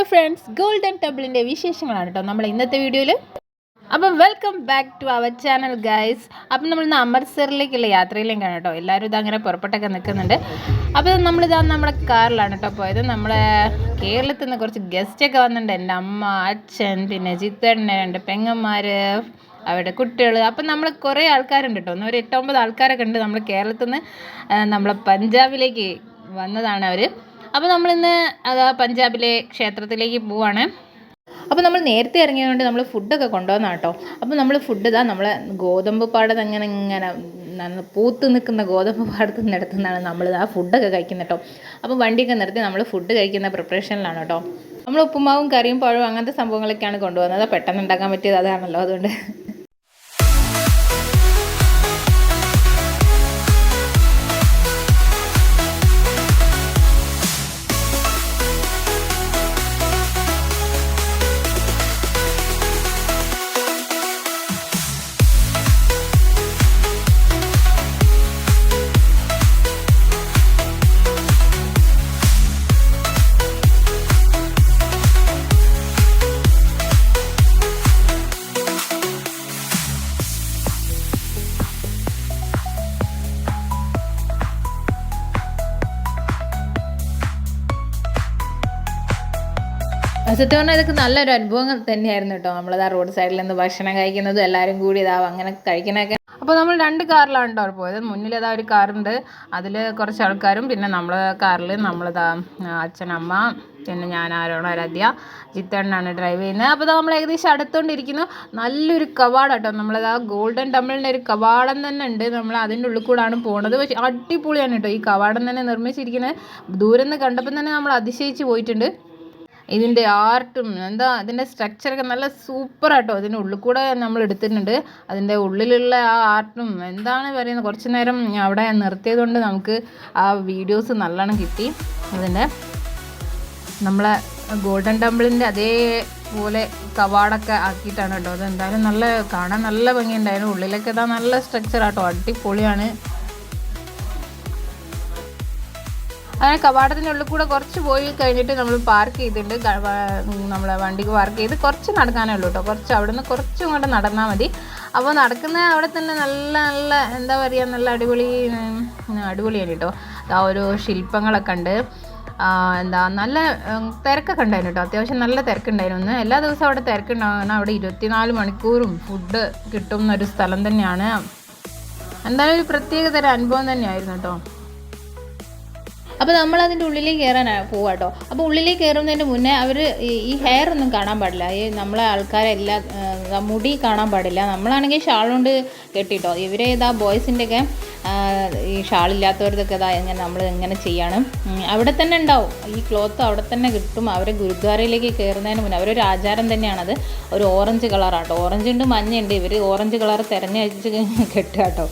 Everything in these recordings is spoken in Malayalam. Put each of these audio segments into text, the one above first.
ഹലോ ഫ്രണ്ട്സ് ഗോൾഡൻ ടെമ്പിളിന്റെ വിശേഷങ്ങളാണ് കേട്ടോ നമ്മൾ ഇന്നത്തെ വീഡിയോയിൽ അപ്പം welcome back to our channel guys അപ്പം നമ്മൾ ഇന്ന് അമൃത്സറിലേക്കുള്ള യാത്രയിലേക്കാണ് കേട്ടോ. എല്ലാവരും ഇതങ്ങനെ പുറപ്പെട്ടൊക്കെ നിൽക്കുന്നുണ്ട്. അപ്പോൾ നമ്മളിതാ നമ്മുടെ കാറിലാണ് കേട്ടോ പോയത്. നമ്മളെ കേരളത്തിൽ നിന്ന് കുറച്ച് ഗസ്റ്റൊക്കെ വന്നിട്ടുണ്ട്. എന്റെ അമ്മ അച്ഛൻ പിന്നെ ജിത്തേട്ടനെ രണ്ട് പെങ്ങന്മാർ അവരുടെ കുട്ടികൾ അപ്പം നമ്മൾ കുറേ ആൾക്കാരുണ്ട് കേട്ടോ. ഒരു എട്ടൊമ്പത് ആൾക്കാരൊക്കെ ഉണ്ട് നമ്മൾ കേരളത്തിൽ നിന്ന് നമ്മളെ പഞ്ചാബിലേക്ക് വന്നതാണ് അവർ അപ്പോൾ നമ്മളിന്ന് അതാ പഞ്ചാബിലെ ക്ഷേത്രത്തിലേക്ക് പോവാണ്. അപ്പോൾ നമ്മൾ നേരത്തെ ഇറങ്ങിയതുകൊണ്ട് നമ്മൾ ഫുഡൊക്കെ കൊണ്ടുവന്ന കേട്ടോ അപ്പോൾ നമ്മൾ ഫുഡ് ഇതാ നമ്മൾ ഗോതമ്പ് പാടത്ത് അങ്ങനെ ഇങ്ങനെ പൂത്ത് നിൽക്കുന്ന ഗോതമ്പ് പാടത്ത് നിന്നെടുത്തുനിന്നാണ് നമ്മൾ ആ ഫുഡൊക്കെ കഴിക്കുന്നത് കേട്ടോ അപ്പോൾ വണ്ടിയൊക്കെ നിർത്തി നമ്മൾ ഫുഡ് കഴിക്കുന്ന പ്രിപ്പറേഷനിലാണ് കേട്ടോ നമ്മൾ ഉപ്പുമാവും കറിയും പഴവും അങ്ങനത്തെ സംഭവങ്ങളൊക്കെയാണ് കൊണ്ടുവന്നത്. പെട്ടെന്ന് ഉണ്ടാക്കാൻ പറ്റിയത് അതാണല്ലോ അതുകൊണ്ട്. സത്യം പറഞ്ഞാൽ ഇതൊക്കെ നല്ലൊരു അനുഭവം തന്നെയായിരുന്നു കേട്ടോ. നമ്മളത് ആ റോഡ് സൈഡിൽ നിന്ന് ഭക്ഷണം കഴിക്കുന്നതും എല്ലാവരും കൂടി ഇതാവും അങ്ങനെ കഴിക്കണൊക്കെ. അപ്പോൾ നമ്മൾ രണ്ട് കാറിലാണ് കേട്ടോ പോയത്. മുന്നിൽ ഇതാ ഒരു കാറുണ്ട്. അതിൽ കുറച്ച് ആൾക്കാരും പിന്നെ നമ്മൾ കാറിൽ നമ്മളിതാ അച്ഛനമ്മ പിന്നെ ഞാൻ ആരോണോ ആരാധ്യ ജിത്തേണ്ണാണ് ഡ്രൈവ് ചെയ്യുന്നത്. അപ്പോൾ നമ്മൾ ഏകദേശം അടുത്തോണ്ടിരിക്കുന്നു. നല്ലൊരു കവാടം കേട്ടോ. നമ്മളത് ആ ഗോൾഡൻ ടെമ്പിളിന്റെ ഒരു കവാടം തന്നെ ഉണ്ട്. നമ്മൾ അതിന്റെ ഉള്ളിൽ കൂടാണ് പോണത്. പക്ഷേ അടിപൊളിയാണ് കേട്ടോ ഈ കവാടം തന്നെ നിർമ്മിച്ചിരിക്കുന്നത്. ദൂരം നിന്ന് കണ്ടപ്പോൾ തന്നെ നമ്മൾ അതിശയിച്ച് പോയിട്ടുണ്ട്. ഇതിന്റെ ആർട്ടും എന്താ അതിന്റെ സ്ട്രക്ചറൊക്കെ നല്ല സൂപ്പർ ആട്ടോ. അതിന്റെ ഉള്ളിൽ കൂടെ നമ്മൾ എടുത്തിട്ടുണ്ട്. അതിന്റെ ഉള്ളിലുള്ള ആ ആർട്ടും എന്താണ് പറയുന്നത്? കുറച്ച് നേരം അവിടെ നിർത്തിയത് കൊണ്ട് നമുക്ക് ആ വീഡിയോസ് നല്ലോണം കിട്ടി. അതിന്റെ നമ്മളെ ഗോൾഡൻ ടെമ്പിളിന്റെ അതേപോലെ കവാടൊക്കെ ആക്കിയിട്ടാണ് കേട്ടോ. അത് എന്തായാലും നല്ല കാണാൻ നല്ല ഭംഗിയുണ്ടായിരുന്നു. ഉള്ളിലൊക്കെ ഇതാ നല്ല സ്ട്രക്ചർ ആട്ടോ. അടിപൊളിയാണ്. അങ്ങനെ കവാടത്തിനുള്ളിൽ കൂടെ കുറച്ച് പോയി കഴിഞ്ഞിട്ട് നമ്മൾ പാർക്ക് ചെയ്തിട്ടുണ്ട്. നമ്മളെ വണ്ടിക്ക് പാർക്ക് ചെയ്ത് കുറച്ച് നടക്കാനേ ഉള്ളൂ കേട്ടോ കുറച്ച് അവിടെ നിന്ന് കുറച്ചും കൂടെ നടന്നാൽ മതി. അപ്പോൾ നടക്കുന്ന അവിടെ തന്നെ നല്ല നല്ല എന്താ പറയുക നല്ല അടിപൊളി അടിപൊളിയാണ് കേട്ടോ ആ ഒരു ശില്പങ്ങളൊക്കെ ഉണ്ട്. എന്താ നല്ല തിരക്കൊക്കെ ഉണ്ടായിരുന്നു കേട്ടോ അത്യാവശ്യം നല്ല തിരക്കുണ്ടായിരുന്നു എല്ലാ ദിവസവും അവിടെ തിരക്കുണ്ടാകുന്ന അവിടെ ഇരുപത്തിനാല് മണിക്കൂറും ഫുഡ് കിട്ടുന്ന ഒരു സ്ഥലം തന്നെയാണ്. എന്തായാലും ഒരു പ്രത്യേക തരം അനുഭവം തന്നെയായിരുന്നു കേട്ടോ അപ്പോൾ നമ്മൾ അതിന്റെ ഉള്ളിലേക്ക് കയറാൻ പോവാ കേട്ടോ അപ്പോൾ ഉള്ളിലേക്ക് കയറുന്നതിന് മുന്നേ അവർ ഈ ഹെയർ ഒന്നും കാണാൻ പാടില്ല. ഈ നമ്മളെ ആൾക്കാരെല്ലാം മുടി കാണാൻ പാടില്ല. നമ്മളാണെങ്കിൽ ഷാൾ കൊണ്ട് കെട്ടിട്ടോ. ഇവരെ ഇതാ ബോയ്സിന്റെ ഒക്കെ ഈ ഷാളില്ലാത്തവർക്കൊക്കെ ഇതാ എങ്ങനെ നമ്മൾ എങ്ങനെ ചെയ്യണം? അവിടെ തന്നെ ഉണ്ടാവും. ഈ ക്ലോത്ത് അവിടെ തന്നെ കിട്ടും. അവരെ ഗുരുദ്വാരയിലേക്ക് കയറുന്നതിന് മുന്നേ അവരൊരു ആചാരം തന്നെയാണത്. ഒരു ഓറഞ്ച് കളറാട്ടോ. ഓറഞ്ച് ഉണ്ട് മഞ്ഞുണ്ട് ഇവർ ഓറഞ്ച് കളർ തിരഞ്ഞഴിച്ച് കെട്ടുക കേട്ടോ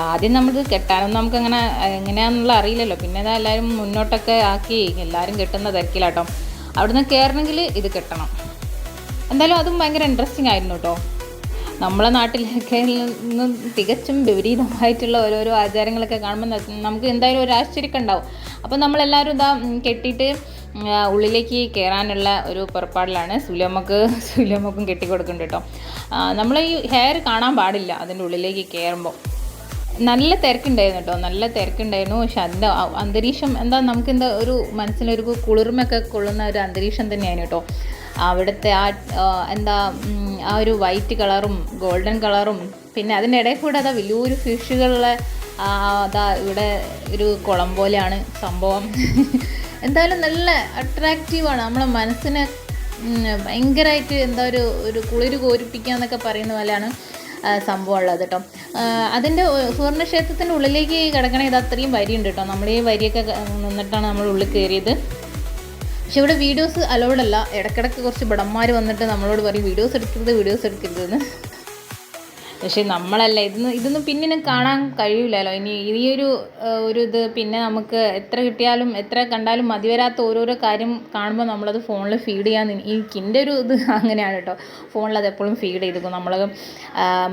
ആദ്യം നമുക്ക് കെട്ടാനൊന്നും നമുക്കങ്ങനെ എങ്ങനെയാണെന്നുള്ള അറിയില്ലല്ലോ. പിന്നെ ഇതാ എല്ലാവരും മുന്നോട്ടൊക്കെ ആക്കി എല്ലാവരും കെട്ടുന്ന തിരക്കിലാട്ടോ. അവിടുന്ന് കയറണമെങ്കിൽ ഇത് കെട്ടണം. എന്തായാലും അതും ഭയങ്കര ഇൻട്രസ്റ്റിംഗ് ആയിരുന്നു കേട്ടോ നമ്മളെ നാട്ടിലൊക്കെ നിന്നും തികച്ചും വിപരീതമായിട്ടുള്ള ഓരോരോ ആചാരങ്ങളൊക്കെ കാണുമ്പോൾ നമുക്ക് എന്തായാലും ഒരു ആശ്ചര്യമൊക്കെ ഉണ്ടാവും. അപ്പോൾ നമ്മളെല്ലാവരും ഇതാ കെട്ടിയിട്ട് ഉള്ളിലേക്ക് കയറാനുള്ള ഒരു പുറപ്പാടിലാണ് സുലമക്ക് സുലമക്കും കെട്ടിക്കൊടുക്കുന്നുണ്ട് കേട്ടോ. നമ്മൾ ഈ ഹെയർ കാണാൻ പാടില്ല അതിന്റെ ഉള്ളിലേക്ക് കയറുമ്പോൾ നല്ല തിരക്കുണ്ടായിരുന്നു കേട്ടോ നല്ല തിരക്കുണ്ടായിരുന്നു. പക്ഷെ അതിന്റെ അന്തരീക്ഷം എന്താ നമുക്ക് എന്താ ഒരു മനസ്സിലൊരു കുളിർമയൊക്കെ കൊള്ളുന്ന ഒരു അന്തരീക്ഷം തന്നെയാണ് കേട്ടോ. അവിടുത്തെ ആ എന്താ ആ ഒരു വൈറ്റ് കളറും ഗോൾഡൻ കളറും പിന്നെ അതിന്റെ ഇടയിൽ കൂടെ അതാ വലിയൊരു ഫിഷുകളുടെ അതാ ഇവിടെ ഒരു കുളം പോലെയാണ് സംഭവം. എന്തായാലും നല്ല അട്രാക്റ്റീവാണ് നമ്മളെ മനസ്സിനെ ഭയങ്കരമായിട്ട് എന്താ ഒരു ഒരു കുളിര് കോരിപ്പിക്കുക എന്നൊക്കെ പറയുന്ന പോലെയാണ് സംഭവമുള്ളത് കേട്ടോ. അതിന്റെ സുവർണക്ഷേത്രത്തിന്റെ ഉള്ളിലേക്ക് കിടക്കണ ഇത് അത്രയും വരിയുണ്ട് കേട്ടോ. നമ്മൾ ഈ വരിയൊക്കെ നിന്നിട്ടാണ് നമ്മൾ ഉള്ളിൽ കയറിയത്. പക്ഷെ ഇവിടെ വീഡിയോസ് അലൗഡ് അല്ല. ഇടയ്ക്കിടയ്ക്ക് കുറച്ച് ബടന്മാർ വന്നിട്ട് നമ്മളോട് പറയും വീഡിയോസ് എടുക്കരുത് വീഡിയോസ് എടുക്കരുതെന്ന്. പക്ഷെ നമ്മളല്ല ഇതൊന്നും ഇതൊന്നും പിന്നെ കാണാൻ കഴിയില്ലല്ലോ ഇനി ഈ ഒരു ഒരു ഇത് പിന്നെ നമുക്ക് എത്ര കിട്ടിയാലും എത്ര കണ്ടാലും മതി വരാത്ത ഓരോരോ കാര്യം കാണുമ്പോൾ നമ്മളത് ഫോണിൽ ഫീഡ് ചെയ്യാൻ എനിക്ക് എന്റെ ഒരു ഇത് അങ്ങനെയാണ് കേട്ടോ. ഫോണിൽ അത് എപ്പോഴും ഫീഡ് ചെയ്തിരിക്കും നമ്മൾ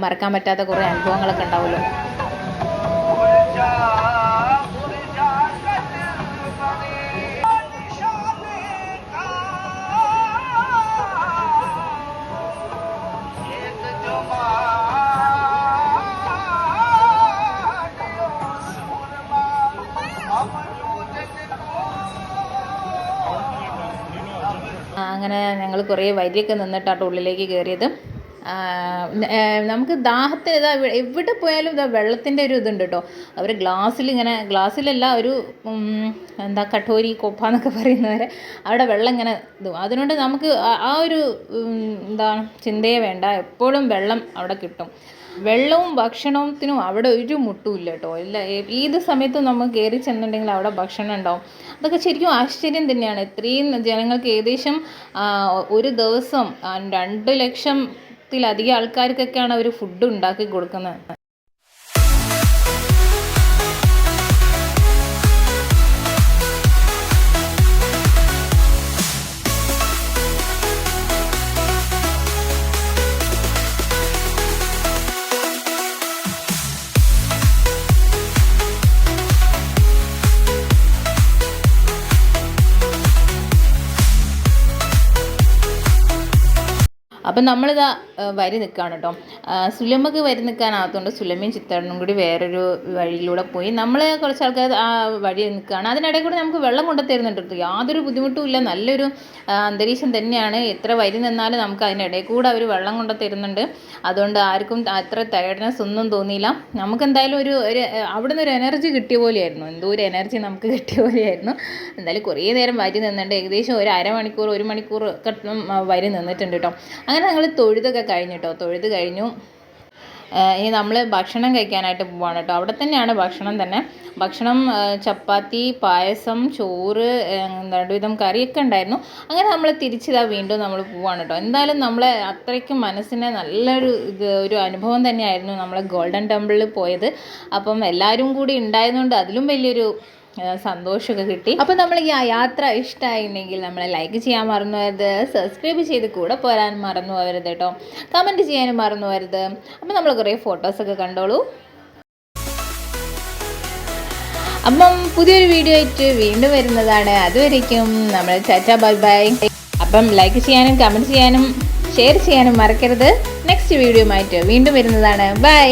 മറക്കാൻ പറ്റാത്ത കുറേ അനുഭവങ്ങളൊക്കെ ഉണ്ടാവുമല്ലോ. കുറേ വരിയൊക്കെ നിന്നിട്ടാട്ടോ ഉള്ളിലേക്ക് കയറിയത് നമുക്ക് ദാഹത്തിന് ഇതാ എവിടെ പോയാലും ഇതാ വെള്ളത്തിന്റെ ഒരു ഇതുണ്ട് കേട്ടോ. അവർ ഗ്ലാസ്സിൽ ഇങ്ങനെ ഗ്ലാസ്സിലല്ല ഒരു എന്താ കട്ടോരി കൊപ്പ എന്നൊക്കെ പറയുന്നവരെ അവിടെ വെള്ളം ഇങ്ങനെ ഇതും. അതുകൊണ്ട് നമുക്ക് ആ- ഒരു എന്താ ചിന്തയെ വേണ്ട. എപ്പോഴും വെള്ളം അവിടെ കിട്ടും. വെള്ളവും ഭക്ഷണത്തിനും അവിടെ ഒരു മുട്ടുമില്ല കേട്ടോ. ഇല്ല ഏത് സമയത്തും നമ്മൾ കയറി ചെന്നുണ്ടെങ്കിൽ അവിടെ ഭക്ഷണം ഉണ്ടാവും. അതൊക്കെ ശരിക്കും ആശ്ചര്യം തന്നെയാണ്. ഇത്രയും ജനങ്ങൾക്ക് ഏകദേശം ഒരു ദിവസം രണ്ട് രണ്ട് ലക്ഷത്തിലധികം ആൾക്കാർക്കൊക്കെയാണ് അവർ ഫുഡ് ഉണ്ടാക്കി കൊടുക്കുന്നത്. അപ്പം നമ്മളിതാ വരി നിൽക്കുകയാണ് കേട്ടോ സുലമക്ക് വരി നിൽക്കാനാകത്തോണ്ട് സുലമയും ചിത്രനും കൂടി വേറൊരു വഴിയിലൂടെ പോയി നമ്മൾ കുറച്ച് ആൾക്കാർ ആ വഴി നിൽക്കുകയാണ് അതിനിടയിൽ കൂടെ നമുക്ക് വെള്ളം കൊണ്ടുത്തരുന്നുണ്ട് കേട്ടോ യാതൊരു ബുദ്ധിമുട്ടും ഇല്ല. നല്ലൊരു അന്തരീക്ഷം തന്നെയാണ്. എത്ര വരി നിന്നാലും നമുക്ക് അതിനിടയിൽ കൂടെ അവർ വെള്ളം കൊണ്ട് തരുന്നുണ്ട് അതുകൊണ്ട് ആർക്കും അത്ര ടയർഡ്നെസ് ഒന്നും തോന്നിയില്ല. നമുക്ക് എന്തായാലും ഒരു ഒരു അവിടെ നിന്ന് ഒരു എനർജി കിട്ടിയ പോലെയായിരുന്നു. എന്തോ ഒരു എനർജി നമുക്ക് കിട്ടിയ പോലെയായിരുന്നു. എന്തായാലും കുറേ നേരം വരി നിന്നിട്ടുണ്ട് ഏകദേശം ഒരു അരമണിക്കൂർ ഒരു മണിക്കൂർ ഒക്കെ വരി നിന്നിട്ടുണ്ട് കേട്ടോ അങ്ങനെ ഞങ്ങൾ തൊഴുതൊക്കെ കഴിഞ്ഞു കേട്ടോ. തൊഴുത് കഴിഞ്ഞു. ഇനി നമ്മൾ ഭക്ഷണം കഴിക്കാനായിട്ട് പോവാണ് കേട്ടോ. അവിടെ തന്നെയാണ് ഭക്ഷണം തന്നെ. ഭക്ഷണം ചപ്പാത്തി പായസം ചോറ് രണ്ടുവിധം കറിയൊക്കെ ഉണ്ടായിരുന്നു. അങ്ങനെ നമ്മൾ തിരിച്ചിതാ വീണ്ടും നമ്മൾ പോവാണ് കേട്ടോ. എന്തായാലും നമ്മളെ അത്രയ്ക്കും മനസ്സിന് നല്ലൊരു ഇത് ഒരു അനുഭവം തന്നെയായിരുന്നു നമ്മളെ ഗോൾഡൻ ടെമ്പിളിൽ പോയത്. അപ്പം എല്ലാവരും കൂടി ഉണ്ടായതുകൊണ്ട് അതിലും വലിയൊരു സന്തോഷമൊക്കെ കിട്ടി. അപ്പോൾ നമ്മൾ ഈ യാത്ര ഇഷ്ടമായിട്ടുണ്ടെങ്കിൽ നമ്മളെ ലൈക്ക് ചെയ്യാൻ മറന്നു പോയത് സബ്സ്ക്രൈബ് ചെയ്ത് കൂടെ പോരാൻ മറന്നു പോകരുത് കേട്ടോ കമന്റ് ചെയ്യാനും മറന്നു പോകരുത് അപ്പോൾ നമ്മൾ കുറേ ഫോട്ടോസൊക്കെ കണ്ടോളൂ. അപ്പം പുതിയൊരു വീഡിയോ ആയിട്ട് വീണ്ടും വരുന്നതാണ്. അതുവരേക്കും നമ്മൾ ചാറ്റ ബൈ ബൈ അപ്പം ലൈക്ക് ചെയ്യാനും കമന്റ് ചെയ്യാനും ഷെയർ ചെയ്യാനും മറക്കരുത്. നെക്സ്റ്റ് വീഡിയോ ആയിട്ട് വീണ്ടും വരുന്നതാണ്. ബൈ